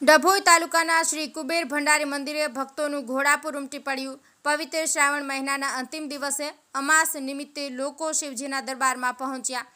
ડભોઈ તાલુકાના શ્રી કુબેર ભંડારી મંદિરે ભક્તોનું ઘોડાપુર ઉમટી પડ્યું. પવિત્ર શ્રાવણ મહિનાના અંતિમ દિવસે અમાસ નિમિત્તે લોકો શિવજીના દરબારમાં પહોંચ્યા.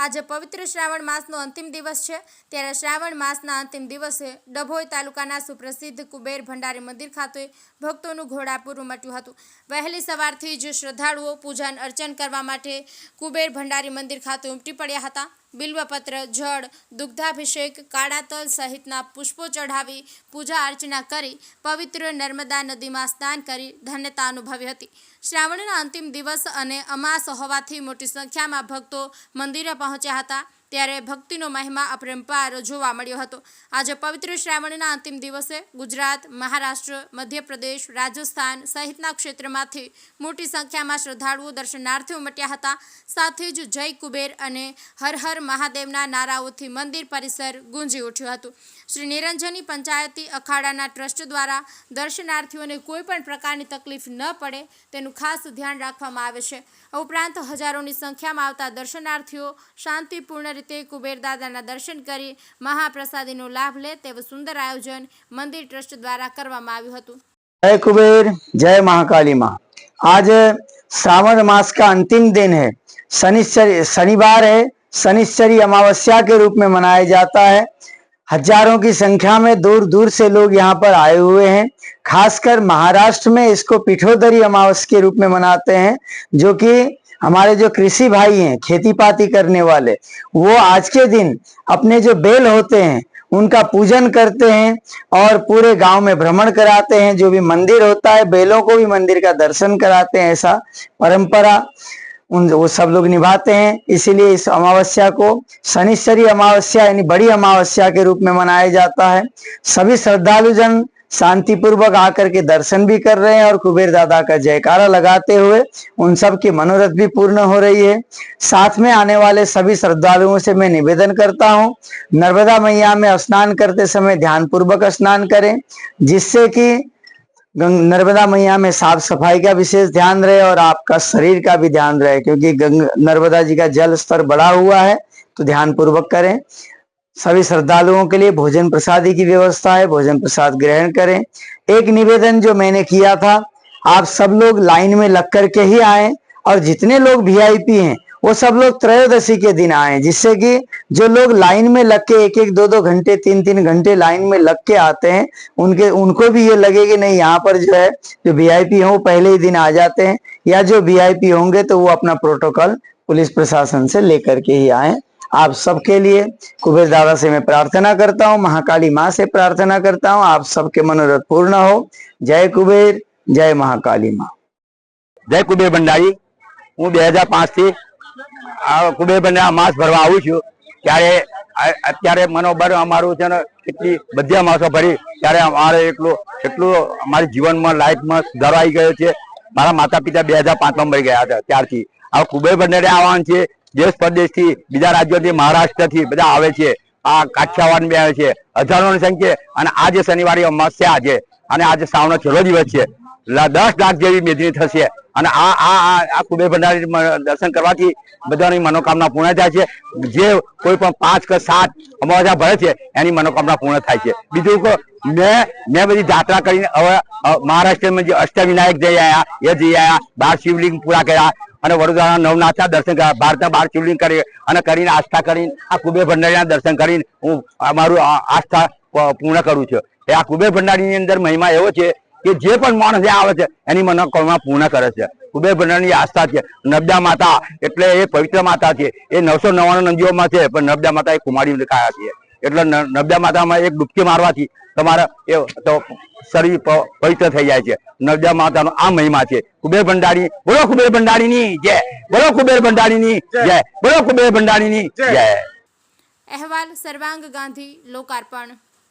આજે પવિત્ર શ્રાવણ માસનો અંતિમ દિવસ છે. ત્યારે શ્રાવણ માસના અંતિમ દિવસે ડભોઈ તાલુકાના સુપ્રસિદ્ધ કુબેર ભંડારી મંદિર ખાતે ભક્તોનું ઘોડાપુર ઉમટ્યું હતું. વહેલી સવારથી જ શ્રદ્ધાળુઓ પૂજન અર્ચન કરવા માટે કુબેર ભંડારી મંદિર ખાતે ઉમટી પડ્યા હતા. બિલ્વપત્ર, જળ, દુગ્ધાભિષેક, કાળા તલ સહિતના પુષ્પો ચઢાવી પૂજા અર્ચના કરી પવિત્ર નર્મદા નદીમાં સ્નાન કરી ધન્યતા અનુભવી હતી. શ્રાવણના અંતિમ દિવસ અને અમાસ હોવાથી મોટી સંખ્યામાં ભક્તો મંદિરે પહોંચ્યા. হচ্ছে হাতা। ત્યારે ભક્તિનો મહિમા અપરંપાર જોવા મળ્યો હતો. આજે પવિત્ર શ્રાવણના અંતિમ દિવસે ગુજરાત, મહારાષ્ટ્ર, મધ્યપ્રદેશ, રાજસ્થાન સહિતના ક્ષેત્રમાંથી મોટી સંખ્યામાં શ્રદ્ધાળુઓ દર્શનાર્થે ઉમટ્યા હતા. સાથે જ જય કુબેર અને હર હર મહાદેવના નારાઓથી મંદિર પરિસર ગુંજી ઉઠ્યું હતું. શ્રી નિરંજની પંચાયતી અખાડાના ટ્રસ્ટ દ્વારા દર્શનાર્થીઓને કોઈપણ પ્રકારની તકલીફ ન પડે તેનું ખાસ ધ્યાન રાખવામાં આવે છે. ઉપરાંત હજારોની સંખ્યામાં આવતા દર્શનાર્થીઓ શાંતિપૂર્ણ રીતે કુબેર દાદાના દર્શન કરી મહાપ્રસાદીનો લાભ લે તેવું સુંદર આયોજન મંદિર ટ્રસ્ટ દ્વારા કરવામાં આવ્યું હતું जय कुबेर जय महाकाली माँ आज श्रावण मास का अंतिम दिन है शनिश्चरी शनिवार है शनिश्चरी अमावस्या के रूप में मनाया जाता है हजारों की संख्या में दूर दूर से लोग यहाँ पर आए हुए हैं खासकर महाराष्ट्र में इसको पिठोदरी अमावस के रूप में मनाते हैं जो कि हमारे जो कृषि भाई हैं खेती पाती करने वाले, वो आज के दिन अपने जो बेल होते हैं, उनका पूजन करते हैं और पूरे गाँव में भ्रमण कराते हैं, जो भी मंदिर होता है, बेलों को भी मंदिर का दर्शन कराते हैं, ऐसा परंपरा उन, वो सब लोग निभाते हैं। इसीलिए इस अमावस्या को शनिश्चरी अमावस्या, यानी बड़ी अमावस्या के रूप में मनाया जाता है। सभी श्रद्धालु जन शांतिपूर्वक आकर के दर्शन भी कर रहे हैं और कुबेर दादा का जयकारा लगाते हुए उन सब की मनोरथ भी पूर्ण हो रही है। साथ में आने वाले सभी श्रद्धालुओं से मैं निवेदन करता हूँ, नर्मदा मैया में स्नान करते समय ध्यान पूर्वक स्नान करें, जिससे कि नर्मदा मैया में साफ़ सफ़ाई का विशेष ध्यान रहे और आपका शरीर का भी ध्यान रहे, क्योंकि नर्मदा जी का जल स्तर बढ़ा हुआ है तो ध्यान पूर्वक करें। सभी श्रद्धालुओं के लिए भोजन प्रसादी की व्यवस्था है, भोजन प्रसाद ग्रहण करें। एक निवेदन जो मैंने किया था, आप सब लोग लाइन में लग करके ही आए और जितने लोग वीआईपी हैं, वो सब लोग त्रयोदशी के दिन आए, जिससे कि जो लोग लाइन में लग के एक एक दो दो घंटे तीन तीन घंटे लाइन में लग के आते हैं, उनके, उनको भी ये लगे कि नहीं, यहाँ पर जो है, जो वीआईपी हैं, वो पहले ही दिन आ जाते हैं, या जो वीआईपी होंगे तो वो अपना प्रोटोकॉल पुलिस प्रशासन से लेकर के ही आए। आप सबके लिए कुबेर दादा से मैं प्रार्थना करता हूँ महाकाली माँ से प्रार्थना करता हूँ आप सबके मनोरथ पूर्ण हो जय कुबेर जय महाकाली माँ જય કુબેર ભંડારી હું બે હજાર પાંચ થી આ કુબેર ભંડારી માસ ભરવા આવું છું ત્યારે આ- અત્યારે મનોબળ અમારું છે ને કેટલી બધી અમાસો ભરી ત્યારે અમારે એટલું એટલું અમારી જીવનમાં લાઈફમાં સુધારો આવી ગયો છે મારા માતા પિતા બે હજાર પાંચમાં મરી ગયા હતા ત્યારથી આ કુબેર ભંડારી આવવાનું છે દેશ પરદેશથી બીજા રાજ્યોથી, મહારાષ્ટ્રથી બધા આવે છે. આ કાઠિયાવાડ બી આવે છે. હજારોની સંખ્યા અને આજે શનિવારે અમાસ્યા છે અને આજે સાવનો છેલ્લો દિવસ છે. દસ લાખ જેવી મેદની થશે. અને આ આ આ કુબેર ભંડારી દર્શન કરવાથી બધાની મનોકામના પૂર્ણ થાય છે. જે કોઈ પણ પાંચ કે સાત અમાવસ્યા ભરે છે, એની મનોકામના પૂર્ણ થાય છે. બીજું કે મેં મેં બધી જાત્રા કરીને હવે મહારાષ્ટ્રમાં જે અષ્ટવિનાયક જઈ આવ્યા એ જઈ આવ્યા બાર શિવલિંગ પૂરા કર્યા અને વડોદરાના નવનાથના દર્શન કર્યા ભારતના બાર શિવલિંગ કરી અને કરીને આસ્થા કરીને આ કુબેર ભંડારીના દર્શન કરીને હું અમારું આસ્થા પૂર્ણ કરું છું. એ આ કુબેર ભંડારીની અંદર મહિમા એવો છે કે જે પણ માણસ આવે છે, એની મનોકામના પૂર્ણ કરે છે. કુબેર ભંડારની આસ્થા છે. નર્મદા માતા એટલે એ પવિત્ર માતા છે. એ નવસો નવ્વાણું નદીઓમાં છે, પણ નર્મદા માતા એ કુમારી કાયા છે. એટલે ન- માતામાં એક ડૂબકી મારવાથી તમારા એ તો શરીર પવિત્ર થઈ જાય છે. નર્મદા માતાનો આ મહિમા છે. કુબેર ભંડારી બોલો કુબેર ભંડારીની જય. બોલો કુબેર ભંડારીની જય. બોલો કુબેર ભંડારીની જય. અહેવાલ સર્વાંગ ગાંધી લોકાર્પણ.